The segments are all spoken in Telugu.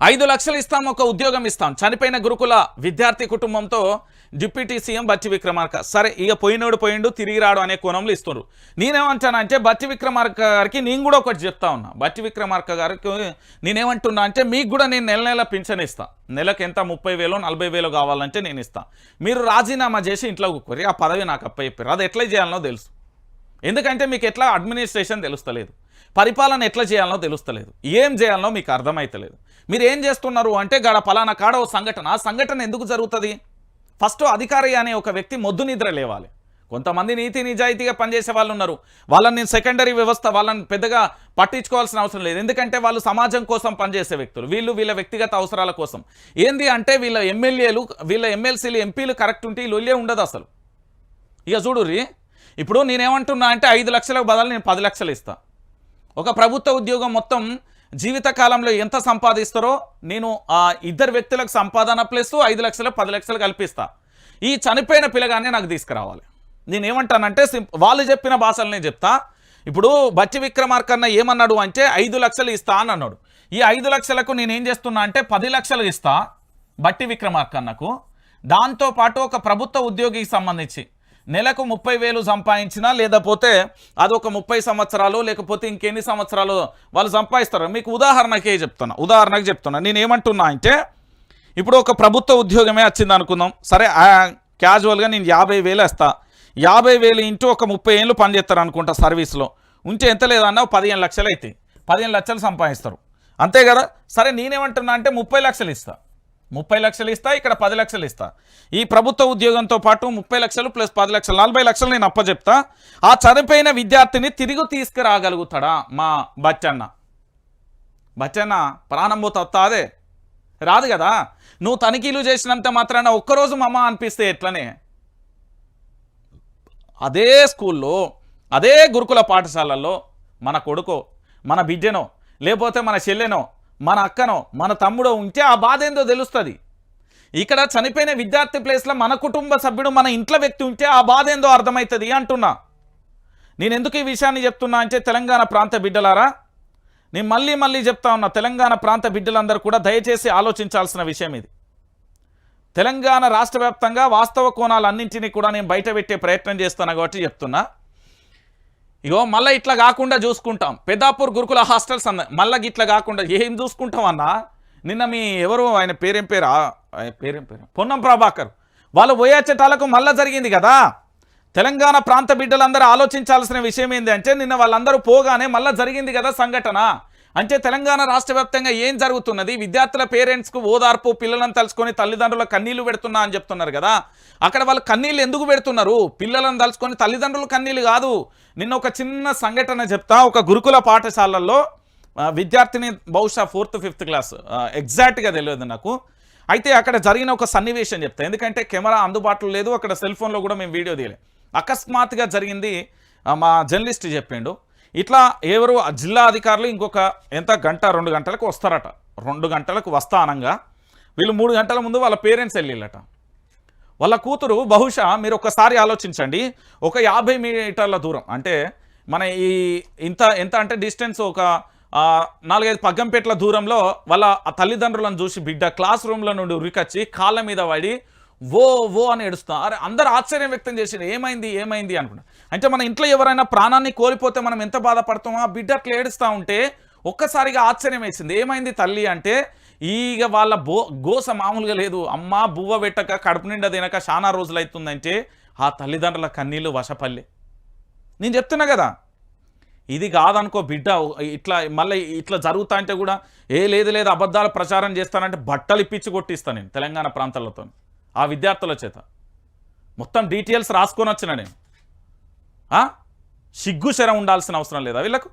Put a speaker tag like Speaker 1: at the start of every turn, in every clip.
Speaker 1: ఐదు లక్షలు ఇస్తాం ఒక ఉద్యోగం ఇస్తాం. చనిపోయిన గురుకుల విద్యార్థి కుటుంబంతో డిప్యూటీ సీఎం బట్టి విక్రమార్క. సరే ఇక పోయినోడు పోయిండు తిరిగి రాడు అనే కోణంలో ఇస్తున్నారు నేనేమంటానంటే బట్టి విక్రమార్క గారికి నేను కూడా ఒకటి చెప్తా ఉన్నా. బట్టి విక్రమార్క గారికి నేనేమంటున్నా అంటే మీకు కూడా నేను నెల నెల పింఛన్ ఇస్తా. నెలకు ఎంత? ముప్పై వేలో నలభై వేలో కావాలంటే నేను ఇస్తాను మీరు రాజీనామా చేసి ఇంట్లో కూర్చోరి ఆ పదవి నాకు అప్ప చెప్పారు అది ఎట్లా చేయాలనో తెలుసు. ఎందుకంటే మీకు ఎట్లా అడ్మినిస్ట్రేషన్ తెలుస్తలేదు. పరిపాలన ఎట్లా చేయాలనో తెలుస్తలేదు. ఏం చేయాలనో మీకు అర్థమైతలేదు. మీరు ఏం చేస్తున్నారు అంటే గడ పలానా కాడ ఓ సంఘటన ఆ సంఘటన ఎందుకు జరుగుతుంది? ఫస్ట్ అధికారి అనే ఒక వ్యక్తి మొద్దు నిద్ర లేవాలి. కొంతమంది నీతి నిజాయితీగా పనిచేసే వాళ్ళు ఉన్నారు. వాళ్ళని సెకండరీ వ్యవస్థ వాళ్ళని పెద్దగా పట్టించుకోవాల్సిన అవసరం లేదు. ఎందుకంటే వాళ్ళు సమాజం కోసం పనిచేసే వ్యక్తులు. వీళ్ళు వీళ్ళ వ్యక్తిగత అవసరాల కోసం. ఏంది అంటే వీళ్ళ ఎమ్మెల్యేలు వీళ్ళ ఎమ్మెల్సీలు ఎంపీలు కరెక్ట్ ఉంటే వీళ్ళు ఉండదు అసలు. ఇక చూడుర్రి ఇప్పుడు నేనేమంటున్నా అంటే ఐదు లక్షలకు బదులు నేను పది లక్షలు ఇస్తా. ఒక ప్రభుత్వ ఉద్యోగం మొత్తం జీవితకాలంలో ఎంత సంపాదిస్తారో నేను ఆ ఇద్దరు వ్యక్తులకు సంపాదన ప్లస్ ఐదు లక్షలు పది లక్షలు కల్పిస్తా. ఈ చనిపోయిన పిల్లగానే నాకు తీసుకురావాలి. నేనేమంటానంటే ఏమంటానంటే వాళ్ళు చెప్పిన భాషలనే చెప్తా. ఇప్పుడు బచ్చి విక్రమార్కన్న ఏమన్నాడు అంటే ఐదు లక్షలు ఇస్తా అని అన్నాడు. ఈ ఐదు లక్షలకు నేనేం చేస్తున్నా అంటే పది లక్షలు ఇస్తా బట్టి విక్రమార్కన్నకు. దాంతోపాటు ఒక ప్రభుత్వ ఉద్యోగికి సంబంధించి నెలకు ముప్పై వేలు సంపాదించినా లేకపోతే అదొక ముప్పై సంవత్సరాలు లేకపోతే ఇంకెన్ని సంవత్సరాలు వాళ్ళు సంపాదిస్తారు. మీకు ఉదాహరణకే చెప్తున్నా ఉదాహరణకు చెప్తున్నా. నేను ఏమంటున్నా అంటే ఇప్పుడు ఒక ప్రభుత్వ ఉద్యోగమే వచ్చింది అనుకుందాం. సరే క్యాజువల్గా నేను యాభై వేలు వేస్తా. యాభై వేలు ఇంటూ ఒక ముప్పై ఏళ్ళు పనిచేస్తారు అనుకుంటా సర్వీస్లో. ఉంటే ఎంత లేదన్నా పదిహేను లక్షలు అవుతాయి పదిహేను లక్షలు సంపాదిస్తారు. అంతే కదా? సరే నేనేమంటున్నా అంటే ముప్పై లక్షలు ఇస్తా. ముప్పై లక్షలు ఇస్తా ఇక్కడ పది లక్షలు ఇస్తా. ఈ ప్రభుత్వ ఉద్యోగంతో పాటు ముప్పై లక్షలు ప్లస్ పది లక్షలు నలభై లక్షలు నేను అప్పచెప్తా ఆ చనిపోయిన విద్యార్థిని తిరిగి తీసుకురాగలుగుతాడా మా బచ్చన్న? బచ్చన్న ప్రాణం పోతా అదే. రాదు కదా. నువ్వు తనిఖీలు చేసినంత మాత్రాన ఒక్కరోజు మమ్మ అనిపిస్తే ఎట్లనే? అదే స్కూల్లో అదే గురుకుల పాఠశాలల్లో మన కొడుకో మన బిడ్డనో లేకపోతే మన చెల్లెనో మన అక్కనో మన తమ్ముడో ఉంటే ఆ బాధ ఏందో తెలుస్తుంది. ఇక్కడ చనిపోయిన విద్యార్థి ప్లేస్లో మన కుటుంబ సభ్యుడు మన ఇంట్లో వ్యక్తి ఉంటే ఆ బాధ ఏందో అర్థమవుతుంది అంటున్నా. నేను ఎందుకు ఈ విషయాన్ని చెప్తున్నా అంటే తెలంగాణ ప్రాంత బిడ్డలారా నేను మళ్ళీ మళ్ళీ చెప్తా ఉన్నా తెలంగాణ ప్రాంత బిడ్డలందరూ కూడా దయచేసి ఆలోచించాల్సిన విషయం ఇది. తెలంగాణ రాష్ట్ర వాస్తవ కోణాలన్నింటినీ కూడా నేను బయట పెట్టే ప్రయత్నం చేస్తాను కాబట్టి చెప్తున్నా. ఇగో మళ్ళీ ఇట్లా కాకుండా చూసుకుంటాం. పెద్దాపూర్ గురుకుల హాస్టల్స్ అన్న మళ్ళీ ఇట్లా కాకుండా ఏం చూసుకుంటాం అన్నా? నిన్న మీ ఎవరు ఆయన పేరేం పేరా? ఆయన పేరేం పేరు? పొన్నం ప్రభాకర్. వాళ్ళు పోయేచ్చటాలకు మళ్ళా జరిగింది కదా? తెలంగాణ ప్రాంత బిడ్డలందరూ ఆలోచించాల్సిన విషయం ఏంటి అంటే నిన్న వాళ్ళందరూ పోగానే మళ్ళీ జరిగింది కదా సంఘటన. అంటే తెలంగాణ రాష్ట్ర వ్యాప్తంగా ఏం జరుగుతున్నది? విద్యార్థుల పేరెంట్స్కు ఓదార్పు పిల్లలను తలుచుకొని తల్లిదండ్రుల కన్నీళ్ళు పెడుతున్నా అని చెప్తున్నారు కదా. అక్కడ వాళ్ళు కన్నీళ్ళు ఎందుకు పెడుతున్నారు? పిల్లలను తలుచుకొని తల్లిదండ్రులు కన్నీళ్ళు కాదు. నిన్న ఒక చిన్న సంఘటన చెప్తా. ఒక గురుకుల పాఠశాలల్లో విద్యార్థిని బహుశా ఫోర్త్ ఫిఫ్త్ క్లాస్ ఎగ్జాక్ట్గా తెలియదు నాకు. అయితే అక్కడ జరిగిన ఒక సన్నివేశం చెప్తా. ఎందుకంటే కెమెరా అందుబాటులో లేదు. అక్కడ సెల్ ఫోన్లో కూడా మేము వీడియో తీయలే. అకస్మాత్తుగా జరిగింది మా జర్నలిస్ట్ చెప్పిండు. ఇట్లా ఎవరు ఆ జిల్లా అధికారులు ఇంకొక ఎంత గంట రెండు గంటలకు వస్తారట. రెండు గంటలకు వస్తా అనంగా వీళ్ళు మూడు గంటల ముందు వాళ్ళ పేరెంట్స్ వెళ్ళిళ్ళట. వాళ్ళ కూతురు బహుశా మీరు ఒకసారి ఆలోచించండి. ఒక యాభై మీటర్ల దూరం అంటే మన ఈ ఇంత ఎంత అంటే డిస్టెన్స్ ఒక నాలుగైదు పగ్గంపేట్ల దూరంలో వాళ్ళ ఆ తల్లిదండ్రులను చూసి బిడ్డ క్లాస్ రూమ్లో నుండి ఉరికొచ్చి కాళ్ళ మీద పడి ఓ ఓ అని ఏడుస్తా. అరే అందరు ఆశ్చర్యం వ్యక్తం చేసి ఏమైంది ఏమైంది అనుకుంటా. అంటే మన ఇంట్లో ఎవరైనా ప్రాణాన్ని కోల్పోతే మనం ఎంత బాధపడతామో ఆ బిడ్డ అట్లా ఏడుస్తూ ఉంటే ఒక్కసారిగా ఆశ్చర్యం వేసింది. ఏమైంది తల్లి అంటే ఈగ వాళ్ళ బో గోస మామూలుగా లేదు. అమ్మ బువ్వ పెట్టక కడుపు నిండా తినక చాలా రోజులు అవుతుందంటే ఆ తల్లిదండ్రుల కన్నీళ్ళు వశపల్లె. నేను చెప్తున్నా కదా ఇది కాదనుకో బిడ్డ ఇట్లా మళ్ళీ ఇట్లా జరుగుతా అంటే కూడా ఏ లేదు లేదు అబద్ధాలు ప్రచారం చేస్తానంటే బట్టలు ఇప్పించి కొట్టిస్తాను నేను తెలంగాణ ప్రాంతాలతో ఆ విద్యార్థుల చేత. మొత్తం డీటెయిల్స్ రాసుకొని వచ్చిన నేను. సిగ్గు శరం ఉండాల్సిన అవసరం లేదా వీళ్ళకు?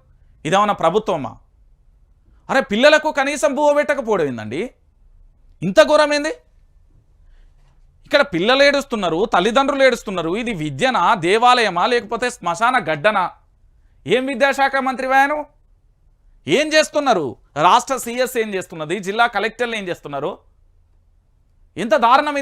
Speaker 1: ఇదేమన్నా ప్రభుత్వమా? అరే పిల్లలకు కనీసం బువ్వ పెట్టకపోవడం ఇంత ఘోరమైంది ఇక్కడ పిల్లలు ఏడుస్తున్నారు తల్లిదండ్రులు ఏడుస్తున్నారు ఇది విద్యనా దేవాలయమా లేకపోతే శ్మశాన గడ్డనా? ఏం విద్యాశాఖ మంత్రి వాయను? ఏం చేస్తున్నారు? రాష్ట్ర సిఎస్ ఏం చేస్తున్నది? జిల్లా కలెక్టర్లు ఏం చేస్తున్నారు? ఎంత దారుణం ఇది?